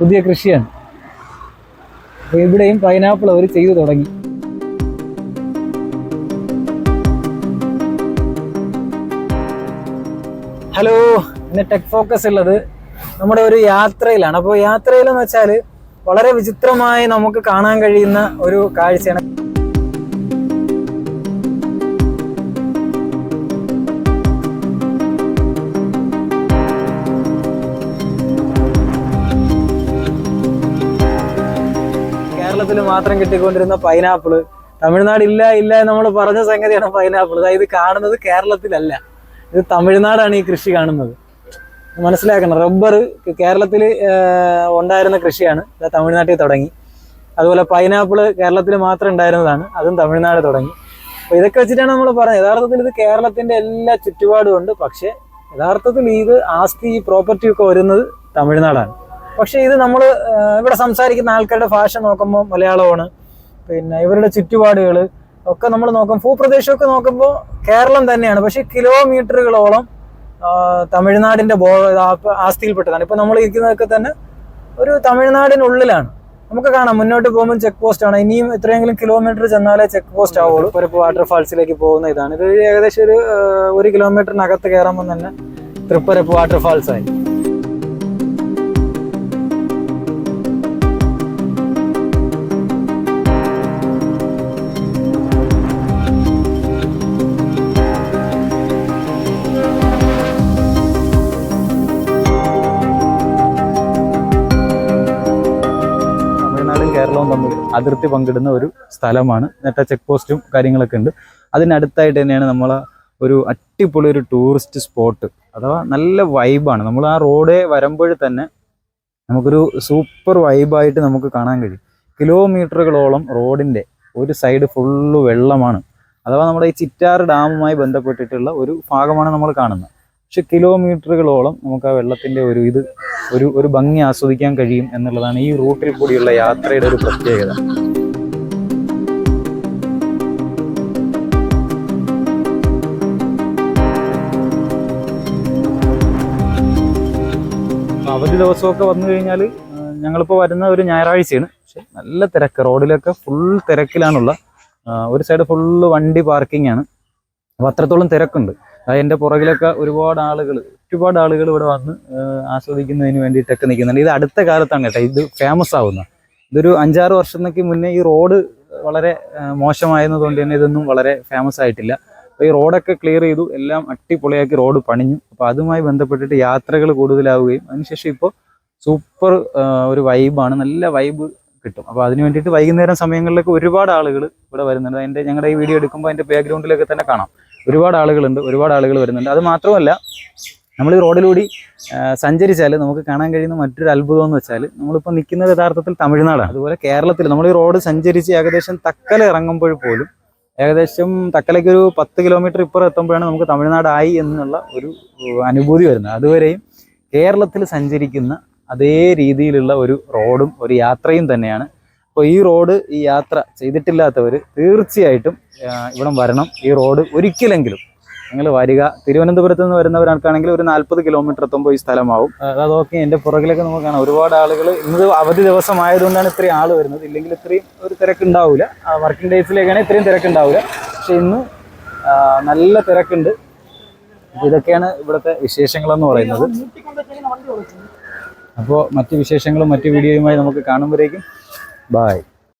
പുതിയ കൃഷിയാണ്. അപ്പോൾ ഇവിടെയും പൈനാപ്പിൾ അവർ ചെയ്തു തുടങ്ങി. ഹലോ ഇന്ന് ടെക് ഫോക്കസ് ഉള്ളത് നമ്മുടെ ഒരു യാത്രയിലാണ്. അപ്പോൾ യാത്രയിലെന്ന് വെച്ചാൽ വളരെ വിചിത്രമായി നമുക്ക് കാണാൻ കഴിയുന്ന ഒരു കാഴ്ചയാണ്. കേരളത്തിൽ മാത്രം കിട്ടിക്കൊണ്ടിരുന്ന പൈനാപ്പിൾ തമിഴ്നാട് ഇല്ല ഇല്ല നമ്മൾ പറഞ്ഞ സംഗതിയാണ് പൈനാപ്പിൾ അതായത് കാണുന്നത് കേരളത്തിലല്ല. ഇത് തമിഴ്നാടാണ് ഈ കൃഷി കാണുന്നത്. മനസ്സിലാക്കണം റബ്ബർ കേരളത്തിൽ ഉണ്ടായിരുന്ന കൃഷിയാണ്. തമിഴ്നാട്ടിൽ തുടങ്ങി. അതുപോലെ പൈനാപ്പിൾ കേരളത്തിൽ മാത്രം ഉണ്ടായിരുന്നതാണ്. അതും തമിഴ്നാട് തുടങ്ങി. അപ്പോൾ ഇതൊക്കെ വെച്ചിട്ടാണ് നമ്മൾ പറഞ്ഞത്. യഥാർത്ഥത്തിൽ ഇത് കേരളത്തിന്റെ എല്ലാ ചുറ്റുപാടും ഉണ്ട്. പക്ഷേ യഥാർത്ഥത്തിൽ ഇത് ആസ്തി പ്രോപ്പർട്ടി ഒക്കെ വരുന്നത് തമിഴ്നാടാണ്. പക്ഷേ ഇത് നമ്മൾ ഇവിടെ സംസാരിക്കുന്ന ആൾക്കാരുടെ ഭാഷ നോക്കുമ്പോൾ മലയാളമാണ്. പിന്നെ ഇവരുടെ ചുറ്റുപാടുകൾ ഒക്കെ നമ്മൾ നോക്കും. ഭൂപ്രദേശമൊക്കെ നോക്കുമ്പോൾ കേരളം തന്നെയാണ്. പക്ഷെ കിലോമീറ്ററുകളോളം തമിഴ്നാടിന്റെ തമിഴ്നാടിന്റെ ബോ ആസ്തിയിൽപ്പെട്ടതാണ്. ഇപ്പൊ നമ്മൾ ഇരിക്കുന്നതൊക്കെ തന്നെ ഒരു തമിഴ്നാടിനുള്ളിലാണ്. നമുക്ക് കാണാം. മുന്നോട്ട് പോകുമ്പോൾ ചെക്ക് പോസ്റ്റ് ആണ്. ഇനിയും എത്രയെങ്കിലും കിലോമീറ്റർ ചെന്നാലേ ചെക്ക് പോസ്റ്റ് ആവുള്ളൂ. ഒരു വാട്ടർഫാൾസിലേക്ക് പോകുന്ന ഇതാണ്. ഇത് ഏകദേശം ഒരു ഒരു കിലോമീറ്ററിനകത്ത് കയറുമ്പോൾ തന്നെ തൃപ്പരപ്പ് വാട്ടർഫാൾസ് ആയി. അതിർത്തി പങ്കിടുന്ന ഒരു സ്ഥലമാണ്. നേരത്തെ ചെക്ക് പോസ്റ്റും കാര്യങ്ങളൊക്കെ ഉണ്ട്. അതിനടുത്തായിട്ട് തന്നെയാണ് നമ്മൾ ഒരു അടിപൊളി ഒരു ടൂറിസ്റ്റ് സ്പോട്ട് അഥവാ നല്ല വൈബാണ് നമ്മൾ ആ റോഡേ വരുമ്പോൾ തന്നെ നമുക്കൊരു സൂപ്പർ വൈബായിട്ട് നമുക്ക് കാണാൻ കഴിയും. കിലോമീറ്ററുകളോളം റോഡിന്റെ ഒരു സൈഡ് ഫുള്ള് വെള്ളമാണ്. അഥവാ നമ്മുടെ ഈ ചിറ്റാർ ഡാമുമായി ബന്ധപ്പെട്ടിട്ടുള്ള ഒരു ഭാഗമാണ് നമ്മൾ കാണുന്നത്. പക്ഷെ കിലോമീറ്ററുകളോളം നമുക്ക് ആ വെള്ളത്തിന്റെ ഒരു ഇത് ഒരു ഒരു ഭംഗി ആസ്വദിക്കാൻ കഴിയും എന്നുള്ളതാണ് ഈ റൂട്ടിൽ കൂടിയുള്ള യാത്രയുടെ ഒരു പ്രത്യേകത. അവധി ദിവസമൊക്കെ വന്നു കഴിഞ്ഞാൽ ഞങ്ങളിപ്പോൾ വരുന്ന ഒരു ഞായറാഴ്ചയാണ്. പക്ഷെ നല്ല തിരക്ക്. റോഡിലൊക്കെ ഫുൾ തിരക്കിലാണുള്ള ഒരു സൈഡ് ഫുള്ള് വണ്ടി പാർക്കിംഗ് ആണ്. അപ്പോൾ അത്രത്തോളം തിരക്കുണ്ട്. എന്റെ പുറകിലൊക്കെ ഒരുപാട് ആളുകൾ ഒരുപാട് ആളുകൾ ഇവിടെ വന്ന് ആസ്വദിക്കുന്നതിന് വേണ്ടിയിട്ടൊക്കെ നിൽക്കുന്നുണ്ട്. ഇത് അടുത്ത കാലത്താണ് കേട്ടോ ഇത് ഫേമസ് ആവുന്ന. ഇതൊരു അഞ്ചാറ് വർഷത്തേക്ക് മുന്നേ ഈ റോഡ് വളരെ മോശമായതുകൊണ്ട് തന്നെ ഇതൊന്നും വളരെ ഫേമസ് ആയിട്ടില്ല. അപ്പോൾ ഈ റോഡൊക്കെ ക്ലിയർ ചെയ്തു എല്ലാം അട്ടിപൊളിയാക്കി റോഡ് പണിഞ്ഞു. അപ്പോൾ അതുമായി ബന്ധപ്പെട്ടിട്ട് യാത്രകൾ കൂടുതലാവുകയും അതിനുശേഷം ഇപ്പോൾ സൂപ്പർ ഒരു വൈബാണ് നല്ല വൈബ് കിട്ടും. അപ്പോൾ അതിന് വേണ്ടിയിട്ട് വൈകുന്നേരം സമയങ്ങളിലൊക്കെ ഒരുപാട് ആളുകൾ ഇവിടെ വരുന്നുണ്ട്. അതിന്റെ ഞങ്ങളുടെ ഈ വീഡിയോ എടുക്കുമ്പോൾ അതിന്റെ ബാക്ക്ഗ്രൗണ്ടിലൊക്കെ തന്നെ കാണാം. ഒരുപാട് ആളുകളുണ്ട് ഒരുപാട് ആളുകൾ വരുന്നുണ്ട്. അത് മാത്രമല്ല നമ്മൾ ഈ റോഡിലൂടി സഞ്ചരിച്ചാൽ നമുക്ക് കാണാൻ കഴിയുന്ന മറ്റൊരു അത്ഭുതം എന്ന് വെച്ചാൽ നമ്മളിപ്പോൾ നിൽക്കുന്നത് യഥാർത്ഥത്തിൽ തമിഴ്നാടാണ്. അതുപോലെ കേരളത്തിൽ നമ്മൾ ഈ റോഡ് സഞ്ചരിച്ച് ഏകദേശം തക്കല ഇറങ്ങുമ്പോൾ പോലും ഏകദേശം തക്കലയ്ക്ക് ഒരു പത്ത് കിലോമീറ്റർ ഇപ്പുറം എത്തുമ്പോഴാണ് നമുക്ക് തമിഴ്നാടായി എന്നുള്ള ഒരു അനുഭൂതി വരുന്നത്. അതുവരെയും കേരളത്തിൽ സഞ്ചരിക്കുന്ന അതേ രീതിയിലുള്ള ഒരു റോഡും ഒരു യാത്രയും തന്നെയാണ് അപ്പോൾ ഈ റോഡ് ഈ യാത്ര ചെയ്തിട്ടില്ലാത്തവർ തീർച്ചയായിട്ടും ഇവിടെ വരണം. ഈ റോഡ് ഒരിക്കലെങ്കിലും നിങ്ങൾ വരിക. തിരുവനന്തപുരത്ത് നിന്ന് വരുന്നവരാണെങ്കിൽ ഒരു നാൽപ്പത് കിലോമീറ്റർ എത്തുമ്പോൾ ഈ സ്ഥലമാവും. അതൊക്കെ എന്റെ പുറകിലൊക്കെ നമുക്ക് കാണാം. ഒരുപാട് ആളുകൾ ഇന്ന് അവധി ദിവസമായതുകൊണ്ടാണ് ഇത്രയും ആൾ വരുന്നത്. ഇല്ലെങ്കിൽ ഇത്രയും ഒരു തിരക്കുണ്ടാവില്ല വർക്കിംഗ് ഡേയ്സിലേക്കാണ് ഇത്രയും തിരക്കുണ്ടാവില്ല പക്ഷെ ഇന്ന് നല്ല തിരക്കുണ്ട്. ഇതൊക്കെയാണ് ഇവിടുത്തെ വിശേഷങ്ങളെന്ന് പറയുന്നത്. അപ്പോൾ മറ്റ് വിശേഷങ്ങളും മറ്റ് വീഡിയോയുമായി നമുക്ക് കാണുമ്പോഴേക്കും Bye.